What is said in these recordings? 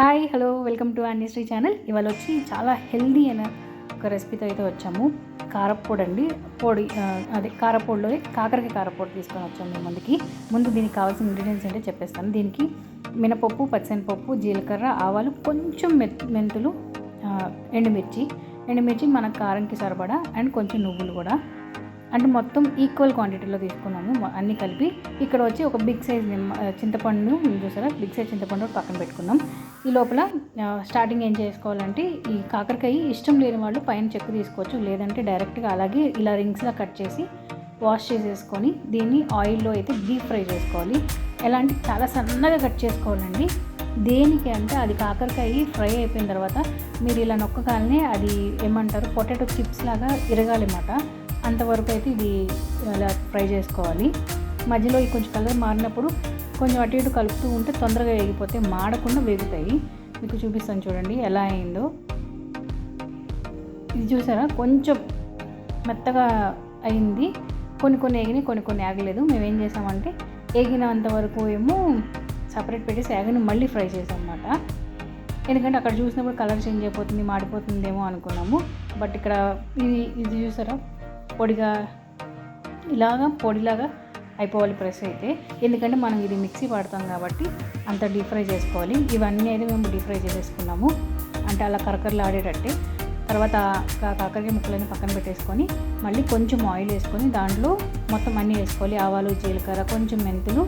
Hi hello welcome to Annisri channel. ఇవాళ వచ్చి చాలా హెల్దీ అయిన ఒక రెసిపీతో అయితే వచ్చాము. కారప్పొడి అండి పొడి అదే కారప్పొడిలో కాకరకాయ కారపొడి తీసుకొని వచ్చాము మీ ముందుకి ముందు దీనికి కావాల్సిన ఇంగ్రీడియంట్స్ ఏంటో చెప్పేస్తాను. దీనికి మినపప్పు పచ్చనిపప్పు జీలకర్ర ఆవాలు కొంచెం మెత్ మెంతులు ఎండుమిర్చి. ఎండుమిర్చి మన కారంకి సరిపడా అండ్ కొంచెం నువ్వులు కూడా. అంటే మొత్తం ఈక్వల్ క్వాంటిటీలో తీసుకున్నాము. అన్నీ కలిపి ఇక్కడ వచ్చి ఒక బిగ్ సైజ్ నిమ్మ చింతపండు చూసారా? బిగ్ సైజ్ చింతపండు పక్కన పెట్టుకున్నాం. ఈ లోపల స్టార్టింగ్ ఏం చేసుకోవాలంటే ఈ కాకరకాయ ఇష్టం లేని వాళ్ళు పైన చెక్కు తీసుకోవచ్చు. లేదంటే డైరెక్ట్గా అలాగే ఇలా రింగ్స్లా కట్ చేసి వాష్ చేసేసుకొని దీన్ని ఆయిల్లో అయితే డీప్ ఫ్రై చేసుకోవాలి. ఎలాంటి చాలా సన్నగా కట్ చేసుకోవాలండి. దేనికి అంటే అది కాకరకాయ ఫ్రై అయిపోయిన తర్వాత మీరు ఇలా నొక్కగానే అది ఏమంటారు? పొటాటో చిప్స్ లాగా ఇరగాలన్నమాట అంతవరకు అయితే ఇది ఇలా ఫ్రై చేసుకోవాలి. మధ్యలో ఈ కొంచెం కలర్ మారినప్పుడు కొంచెం అటు ఇటు కలుపుతూ ఉంటే తొందరగా వేగిపోతే మాడకుండా వేగుతాయి. మీకు చూపిస్తాను చూడండి ఎలా అయిందో. ఇది చూసారా? కొంచెం మెత్తగా అయింది. కొన్ని కొన్ని ఏగినాయి కొన్ని కొన్ని ఆగలేదు. మేము ఏం చేసామంటే ఏగినంత వరకు ఏమో సపరేట్ పెట్టేసి ఆగని మళ్ళీ ఫ్రై చేసాం అన్నమాట ఎందుకంటే అక్కడ చూసినప్పుడు కలర్ చేంజ్ అయిపోతుంది మాడిపోతుందేమో అనుకున్నాము. బట్ ఇక్కడ ఇది ఇది చూసారా? పొడిగా ఇలాగా పొడిలాగా అయిపోవాలి ప్రెస్ అయితే. ఎందుకంటే మనం ఇది మిక్సీ పడతాం కాబట్టి అంత డీప్ ఫ్రై చేసుకోవాలి. ఇవన్నీ అయితే మేము డీప్ ఫ్రై చేసేసుకున్నాము. అంటే అలా కరకరలు ఆడేటట్టే తర్వాత కాకరకాయ ముక్కలన్నీ పక్కన పెట్టేసుకొని మళ్ళీ కొంచెం ఆయిల్ వేసుకొని దాంట్లో మొత్తం అన్నీ వేసుకోవాలి. ఆవాలు జీలకర్ర కొంచెం మెంతులు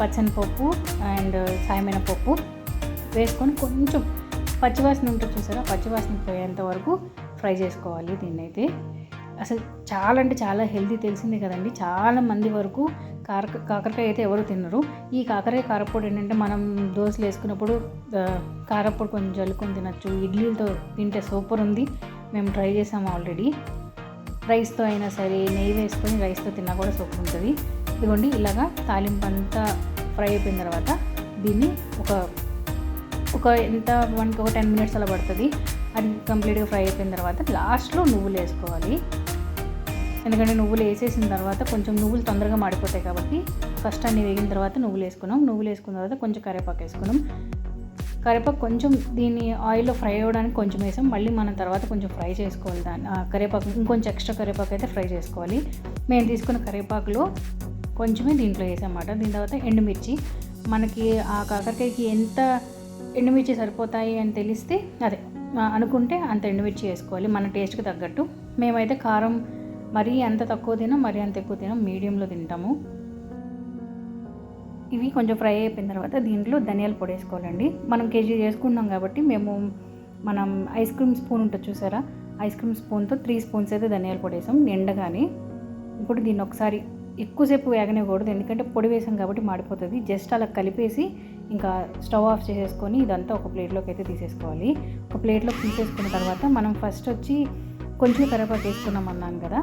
పచ్చనిపప్పు అండ్ సాయమైన పప్పు వేసుకొని కొంచెం పచ్చివాసన ఉంటుంది చూసారా? పచ్చివాసన పోయేంత వరకు ఫ్రై చేసుకోవాలి దీన్ని అయితే అసలు చాలా అంటే చాలా హెల్తీ తెలిసిందే కదండి. చాలా మంది వరకు కారక కాకరకాయ అయితే ఎవరు తినరు. ఈ కాకరకాయ కారపొడి ఏంటంటే మనం దోశలు వేసుకున్నప్పుడు కారపొడి కొంచెం జల్లుకొని తినచ్చు. ఇడ్లీలతో తింటే సూపర్ ఉంది. మేము ట్రై చేసాము ఆల్రెడీ. రైస్తో అయినా సరే నెయ్యి వేసుకొని రైస్తో తిన్నా కూడా సూపర్ ఉంటుంది. ఇదిగోండి ఇలాగా తాలింపు అంతా ఫ్రై అయిపోయిన తర్వాత దీన్ని ఒక ఒక ఎంత వన్కి ఒక టెన్ మినిట్స్ అలా పడుతుంది. అది కంప్లీట్గా ఫ్రై అయిపోయిన తర్వాత లాస్ట్లో నువ్వులు వేసుకోవాలి. ఎందుకంటే నువ్వులు వేసేసిన తర్వాత కొంచెం నువ్వులు తొందరగా మాడిపోతాయి కాబట్టి ఫస్ట్ అన్ని వేగిన తర్వాత నువ్వులు వేసుకున్నాం. నువ్వులు వేసుకున్న తర్వాత కొంచెం కరివేపాకు వేసుకున్నాం. కరివేపాకు కొంచెం దీన్ని ఆయిల్లో ఫ్రై అవ్వడానికి కొంచెం వేసాం. మళ్ళీ మనం తర్వాత కొంచెం ఫ్రై చేసుకోవాలి దాన్ని. కరివేపాకు ఇంకొంచెం ఎక్స్ట్రా కరివేపాకు అయితే ఫ్రై చేసుకోవాలి. మేము తీసుకున్న కరివేపాకులో కొంచెమే దీంట్లో వేసామన్నమాట. దీని తర్వాత ఎండుమిర్చి. మనకి ఆ కాకరకాయకి ఎంత ఎండుమిర్చి సరిపోతాయి అని తెలిస్తే అదే అనుకుంటే అంత ఎండుమిర్చి వేసుకోవాలి. మన టేస్ట్కి తగ్గట్టు. మేమైతే కారం మరీ ఎంత తక్కువ తినం మరీ అంత ఎక్కువ తినం మీడియంలో తింటాము. ఇవి కొంచెం ఫ్రై అయిపోయిన తర్వాత దీంట్లో ధనియాల పొడి వేసుకోవాలండి. మనం కేజీ చేసుకున్నాం కాబట్టి మేము మనం ఐస్ క్రీమ్ స్పూన్ ఉంటుంది చూసారా? ఐస్ క్రీమ్ స్పూన్తో త్రీ స్పూన్స్ అయితే ధనియాల పొడి వేసాం నిండగానే. ఇప్పుడు దీన్ని ఒకసారి ఎక్కువసేపు వేగనివ్వకూడదు ఎందుకంటే పొడి వేసాం కాబట్టి మాడిపోతుంది. జస్ట్ అలా కలిపేసి ఇంకా స్టవ్ ఆఫ్ చేసేసుకొని ఇదంతా ఒక ప్లేట్లోకి అయితే తీసేసుకోవాలి. ఒక ప్లేట్లోకి తీసేసుకున్న తర్వాత మనం ఫస్ట్ వచ్చి కొంచెం కరివేపాకు వేసుకున్నాం అన్నాను కదా.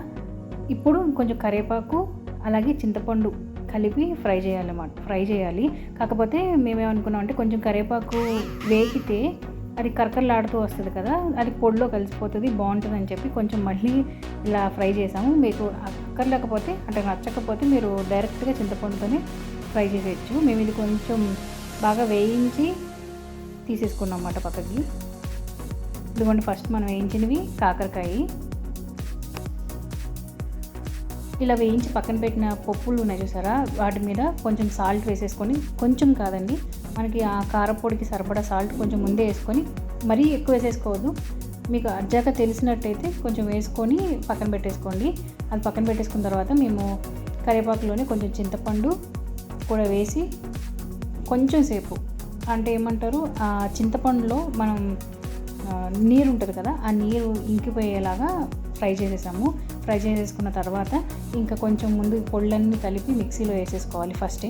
ఇప్పుడు కొంచెం కరివేపాకు అలాగే చింతపండు కలిపి ఫ్రై చేయాలన్నమాట ఫ్రై చేయాలి. కాకపోతే మేమేమనుకున్నాం అంటే కొంచెం కరివేపాకు వేగితే అది కరకరలాడుతూ వస్తుంది కదా అది పొడిలో కలిసిపోతుంది బాగుంటుంది అని చెప్పి కొంచెం మళ్ళీ ఇలా ఫ్రై చేసాము. మీకు అక్కర్లేకపోతే అంటే నచ్చకపోతే మీరు డైరెక్ట్గా చింతపండుతోనే ఫ్రై చేసేయచ్చు. మేము ఇది కొంచెం బాగా వేయించి తీసేసుకున్నాం అన్నమాట పక్కకి. ఇదిగోండి ఫస్ట్ మనం వేయించినవి కాకరకాయ. ఇలా వేయించి పక్కన పెట్టిన పప్పులు ఉన్నాయి చూసారా? వాటి మీద కొంచెం సాల్ట్ వేసేసుకొని కొంచెం కాదండి మనకి ఆ కారపొడికి సరిపడా సాల్ట్ కొంచెం ముందే వేసుకొని మరీ ఎక్కువ వేసేసుకోవద్దు. మీకు అర్జాక తెలిసినట్టయితే కొంచెం వేసుకొని పక్కన పెట్టేసుకోండి. అది పక్కన పెట్టేసుకున్న తర్వాత మేము కరివేపాకులోనే కొంచెం చింతపండు కూడా వేసి కొంచెం సేపు అంటే ఏమంటారు ఆ చింతపండులో మనం నీరు ఉంటుంది కదా ఆ నీరు ఇంకిపోయేలాగా ఫ్రై చేసేసాము. ఫ్రై చేసేసుకున్న తర్వాత ఇంకా కొంచెం ముందు పొళ్ళన్నీ కలిపి మిక్సీలో వేసేసుకోవాలి ఫస్టే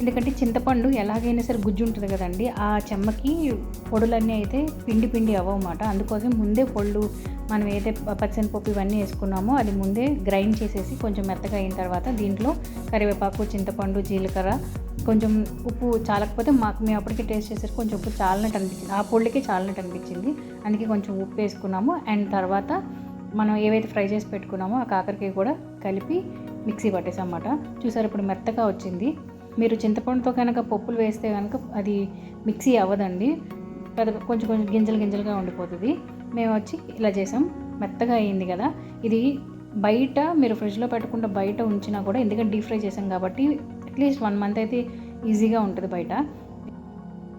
ఎందుకంటే చింతపండు ఎలాగైనా సరే గుజ్జు ఉంటుంది కదండి ఆ చెమ్మకి పొడులన్నీ అయితే పిండి పిండి అవ్వమాట అందుకోసం ముందే పొళ్ళు మనం ఏదైతే పచ్చనిపప్పు ఇవన్నీ వేసుకున్నామో అది ముందే గ్రైండ్ చేసేసి కొంచెం మెత్తగా అయిన తర్వాత దీంట్లో కరివేపాకు చింతపండు జీలకర్ర కొంచెం ఉప్పు చాలకపోతే మాకు మేము అప్పటికి టేస్ట్ చేసేసి కొంచెం ఉప్పు చాలినట్టు అనిపించింది. ఆ పొడికి చాలినట్టు అనిపించింది. అందుకే కొంచెం ఉప్పు వేసుకున్నాము. అండ్ తర్వాత మనం ఏవైతే ఫ్రై చేసి పెట్టుకున్నామో ఆ కాకరకాయ కూడా కలిపి మిక్సీ పట్టేసామాట చూసారు ఇప్పుడు మెత్తగా వచ్చింది. మీరు చింతపండుతో కనుక పప్పులు వేస్తే కనుక అది మిక్సీ అవ్వదండి. పెద్ద కొంచెం కొంచెం గింజలు గింజలుగా ఉండిపోతుంది. మేము వచ్చి ఇలా చేసాం. మెత్తగా అయింది కదా. ఇది బయట మీరు ఫ్రిడ్జ్లో పెట్టకుండా బయట ఉంచినా కూడా ఎందుకంటే డీప్ ఫ్రై చేసాం కాబట్టి అట్లీస్ట్ వన్ మంత్ అయితే ఈజీగా ఉంటుంది బయట.